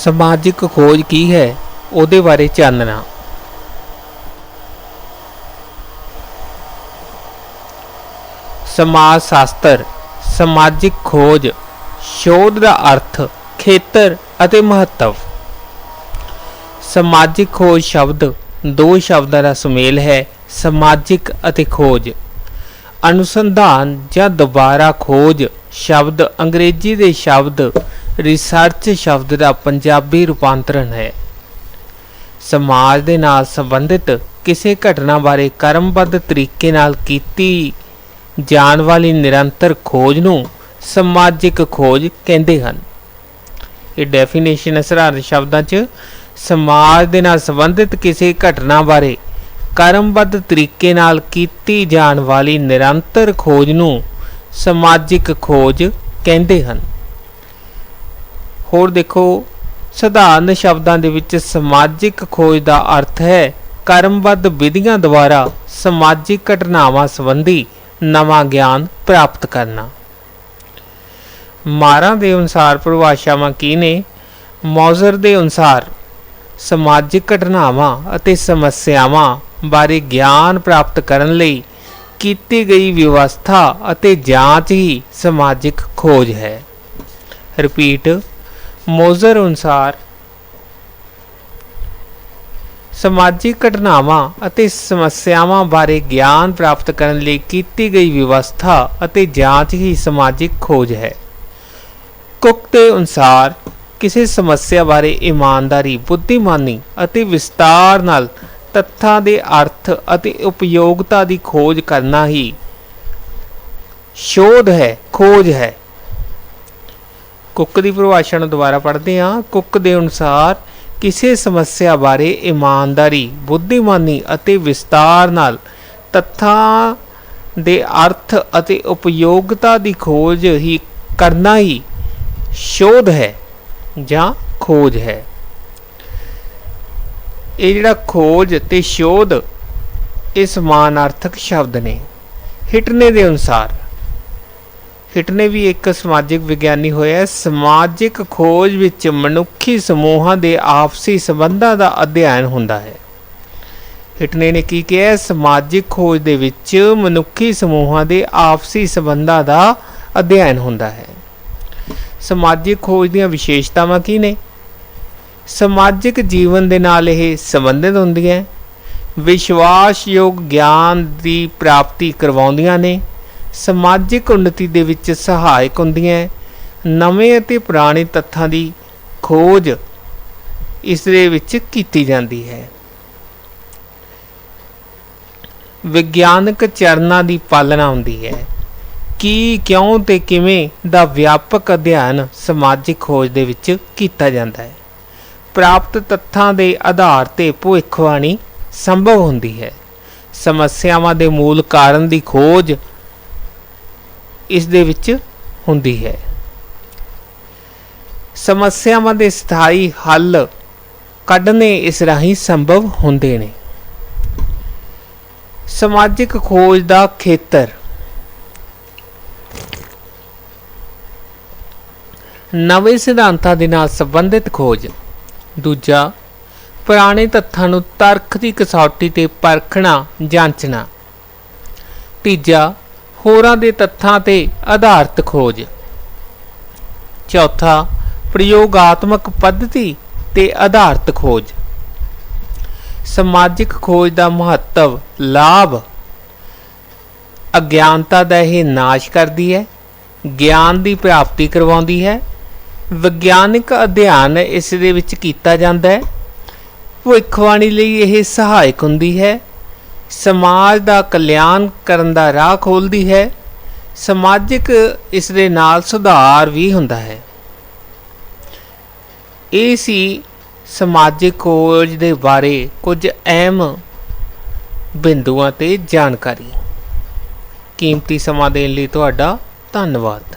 ਸਮਾਜਿਕ ਖੋਜ ਕੀ ਹੈ, ਉਹਦੇ ਬਾਰੇ ਚਾਨਣਾ। ਸਮਾਜ ਸ਼ਾਸਤਰ ਸਮਾਜਿਕ ਖੋਜ, ਸ਼ੋਧ ਦਾ ਅਰਥ ਖੇਤਰ ਅਤੇ ਮਹੱਤਵ। ਸਮਾਜਿਕ ਖੋਜ ਸ਼ਬਦ ਦੋ ਸ਼ਬਦਾਂ ਦਾ ਸੁਮੇਲ ਹੈ, ਸਮਾਜਿਕ ਅਤੇ ਖੋਜ। ਅਨੁਸੰਧਾਨ ਜਾਂ ਦੁਬਾਰਾ ਖੋਜ ਸ਼ਬਦ ਅੰਗਰੇਜ਼ੀ ਦੇ ਸ਼ਬਦ ਰਿਸਰਚ ਸ਼ਬਦ ਦਾ ਪੰਜਾਬੀ ਰੂਪਾਂਤਰਣ ਹੈ। ਸਮਾਜ ਦੇ ਨਾਲ ਸੰਬੰਧਿਤ ਕਿਸੇ ਘਟਨਾ ਬਾਰੇ ਕਰਮਬੱਧ ਤਰੀਕੇ ਨਾਲ ਕੀਤੀ ਜਾਣ ਵਾਲੀ ਨਿਰੰਤਰ ਖੋਜ ਨੂੰ ਸਮਾਜਿਕ ਖੋਜ ਕਹਿੰਦੇ ਹਨ। ਇਹ ਡੈਫੀਨੇਸ਼ਨ ਹੈ ਸਧਾਰਨ ਸ਼ਬਦਾਂ 'ਚ ਸਮਾਜ ਦੇ ਨਾਲ ਸੰਬੰਧਿਤ ਕਿਸੇ ਘਟਨਾ ਬਾਰੇ ਕਰਮਬੱਧ ਤਰੀਕੇ ਨਾਲ ਕੀਤੀ ਜਾਣ ਵਾਲੀ ਨਿਰੰਤਰ ਖੋਜ ਨੂੰ ਸਮਾਜਿਕ ਖੋਜ ਕਹਿੰਦੇ ਹਨ। ਹੋਰ ਦੇਖੋ, ਸਧਾਰਨ ਸ਼ਬਦਾਂ ਦੇ ਵਿੱਚ ਸਮਾਜਿਕ ਖੋਜ ਦਾ ਅਰਥ ਹੈ ਕਰਮਬੱਧ ਵਿਧੀਆਂ ਦੁਆਰਾ ਸਮਾਜਿਕ ਘਟਨਾਵਾਂ ਸੰਬੰਧੀ ਨਵਾਂ ਗਿਆਨ ਪ੍ਰਾਪਤ ਕਰਨਾ। ਮਾਰਾਂ ਦੇ ਅਨੁਸਾਰ ਪਰਿਭਾਸ਼ਾਵਾਂ ਕੀ ਨੇ? ਮੌਜ਼ਰ ਦੇ ਅਨੁਸਾਰ ਸਮਾਜਿਕ ਘਟਨਾਵਾਂ ਅਤੇ ਸਮੱਸਿਆਵਾਂ ਬਾਰੇ ਗਿਆਨ ਪ੍ਰਾਪਤ ਕਰਨ ਲਈ ਕੀਤੀ ਗਈ ਵਿਵਸਥਾ ਅਤੇ ਜਾਂਚ ਹੀ ਸਮਾਜਿਕ ਖੋਜ ਹੈ। ਰਿਪੀਟ ਮੋਜ਼ਰ ਅਨੁਸਾਰ ਸਮਾਜਿਕ ਘਟਨਾਵਾਂ ਅਤੇ ਸਮੱਸਿਆਵਾਂ ਬਾਰੇ ਗਿਆਨ ਪ੍ਰਾਪਤ ਕਰਨ ਲਈ ਕੀਤੀ ਗਈ ਵਿਵਸਥਾ ਅਤੇ ਜਾਂਚ ਹੀ ਸਮਾਜਿਕ ਖੋਜ ਹੈ। ਕੁੱਕ ਦੇ ਅਨੁਸਾਰ ਕਿਸੇ ਸਮੱਸਿਆ ਬਾਰੇ ਇਮਾਨਦਾਰੀ, ਬੁੱਧੀਮਾਨੀ ਅਤੇ ਵਿਸਤਾਰ ਨਾਲ ਤੱਥਾਂ ਦੇ ਅਰਥ ਅਤੇ ਉਪਯੋਗਤਾ ਦੀ ਖੋਜ ਕਰਨਾ ਹੀ ਸ਼ੋਧ ਹੈ, ਖੋਜ ਹੈ। ਕੁੱਕ ਦੀ ਪਰਿਭਾਸ਼ਾ ਨੂੰ ਦੁਬਾਰਾ ਪੜ੍ਹਦੇ ਹਾਂ। ਕੁੱਕ ਦੇ ਅਨੁਸਾਰ ਕਿਸੇ ਸਮੱਸਿਆ ਬਾਰੇ ਇਮਾਨਦਾਰੀ, ਬੁੱਧੀਮਾਨੀ ਅਤੇ ਵਿਸਤਾਰ ਨਾਲ ਤੱਥਾਂ ਦੇ ਅਰਥ ਅਤੇ ਉਪਯੋਗਤਾ ਦੀ ਖੋਜ ਹੀ ਕਰਨਾ ਹੀ ਸ਼ੋਧ ਹੈ ਜਾਂ ਖੋਜ ਹੈ। ਇਹ ਜਿਹੜਾ ਖੋਜ ਤੇ ਸ਼ੋਧ ਇਹ ਸਮਾਨਾਰਥਕ ਸ਼ਬਦ ਨੇ। ਹਿਟਨੇ ਦੇ ਅਨੁਸਾਰ ਹਿਟਨੇ ਵੀ ਇੱਕ ਸਮਾਜਿਕ ਵਿਗਿਆਨੀ ਹੋਇਆ ਸਮਾਜਿਕ ਖੋਜ ਵਿੱਚ ਮਨੁੱਖੀ ਸਮੂਹਾਂ ਦੇ ਆਪਸੀ ਸੰਬੰਧਾਂ ਦਾ ਅਧਿਐਨ ਹੁੰਦਾ ਹੈ। ਹਿਟਨੇ ਨੇ ਕੀ ਕਿਹਾ ਸਮਾਜਿਕ ਖੋਜ ਦੇ ਵਿੱਚ ਮਨੁੱਖੀ ਸਮੂਹਾਂ ਦੇ ਆਪਸੀ ਸੰਬੰਧਾਂ ਦਾ ਅਧਿਐਨ ਹੁੰਦਾ ਹੈ। ਸਮਾਜਿਕ ਖੋਜ ਦੀਆਂ ਵਿਸ਼ੇਸ਼ਤਾਵਾਂ ਕੀ ਨੇ? ਸਮਾਜਿਕ ਜੀਵਨ ਦੇ ਨਾਲ ਇਹ ਸੰਬੰਧਿਤ ਹੁੰਦੀਆਂ ਵਿਸ਼ਵਾਸਯੋਗ ਗਿਆਨ ਦੀ ਪ੍ਰਾਪਤੀ ਕਰਵਾਉਂਦੀਆਂ ਨੇ। ਸਮਾਜਿਕ ਉન્નਤੀ ਦੇ ਵਿੱਚ ਸਹਾਇਕ ਹੁੰਦੀਆਂ ਨਵੇਂ ਅਤੇ ਪੁਰਾਣੇ ਤੱਥਾਂ ਦੀ ਖੋਜ ਇਸ ਦੇ ਵਿੱਚ ਕੀਤੀ ਜਾਂਦੀ ਹੈ। ਵਿਗਿਆਨਕ ਚਰਨਾਂ ਦੀ ਪਾਲਣਾ ਹੁੰਦੀ ਹੈ। ਕੀ, ਕਿਉਂ ਤੇ ਕਿਵੇਂ ਦਾ ਵਿਆਪਕ ਅਧਿਐਨ ਸਮਾਜਿਕ ਖੋਜ ਦੇ ਵਿੱਚ ਕੀਤਾ ਜਾਂਦਾ ਹੈ। ਪ੍ਰਾਪਤ ਤੱਥਾਂ ਦੇ ਆਧਾਰ ਤੇ ਭਵਿੱਖਬਾਣੀ ਸੰਭਵ ਹੁੰਦੀ ਹੈ। ਸਮੱਸਿਆਵਾਂ ਦੇ ਮੂਲ ਕਾਰਨ ਦੀ ਖੋਜ ਇਸ ਦੇ ਵਿੱਚ ਹੁੰਦੀ ਹੈ। ਸਮੱਸਿਆਵਾਂ ਦੇ ਸਥਾਈ ਹੱਲ ਕੱਢਣੇ ਇਸ ਰਾਹੀਂ ਸੰਭਵ ਹੁੰਦੇ ਨੇ। ਸਮਾਜਿਕ ਖੋਜ ਦਾ ਖੇਤਰ। ਨਵੇਂ ਸਿਧਾਂਤਾਂ ਦੇ ਨਾਲ ਸੰਬੰਧਿਤ ਖੋਜ। ਦੂਜਾ, ਪੁਰਾਣੇ ਤੱਥਾਂ ਨੂੰ ਤਰਕ ਦੀ ਕਸੌਟੀ ਤੇ ਪਰਖਣਾ, ਜਾਂਚਣਾ। ਤੀਜਾ ਹੋਰਾਂ ਦੇ ਤੱਥਾਂ ਤੇ ਆਧਾਰਿਤ ਖੋਜ। ਚੌਥਾ, ਪ੍ਰਯੋਗਾਤਮਕ ਪੱਧਤੀ ਤੇ ਆਧਾਰਿਤ ਖੋਜ। ਸਮਾਜਿਕ ਖੋਜ ਦਾ ਮਹੱਤਵ ਲਾਭ ਅਗਿਆਨਤਾ ਦਾ ਇਹ ਨਾਸ਼ ਕਰਦੀ ਹੈ, ਗਿਆਨ ਦੀ ਪ੍ਰਾਪਤੀ ਕਰਵਾਉਂਦੀ ਹੈ, ਵਿਗਿਆਨਿਕ ਅਧਿਐਨ ਇਸ ਦੇ ਵਿੱਚ ਕੀਤਾ ਜਾਂਦਾ ਹੈ, ਭਵਿੱਖਬਾਣੀ ਲਈ ਇਹ ਸਹਾਇਕ ਹੁੰਦੀ ਹੈ ਸਮਾਜ ਦਾ ਕਲਿਆਣ ਕਰਨ ਦਾ ਰਾਹ ਖੋਲਦੀ ਹੈ, ਸਮਾਜਿਕ ਇਸ ਦੇ ਨਾਲ ਸੁਧਾਰ ਵੀ ਹੁੰਦਾ ਹੈ। ਇਹ ਸੀ ਸਮਾਜਿਕ ਖੋਜ ਦੇ ਬਾਰੇ ਕੁਝ ਅਹਿਮ ਬਿੰਦੂਆਂ ਤੇ ਜਾਣਕਾਰੀ। ਕੀਮਤੀ ਸਮਾਂ ਦੇਣ ਲਈ ਤੁਹਾਡਾ ਧੰਨਵਾਦ।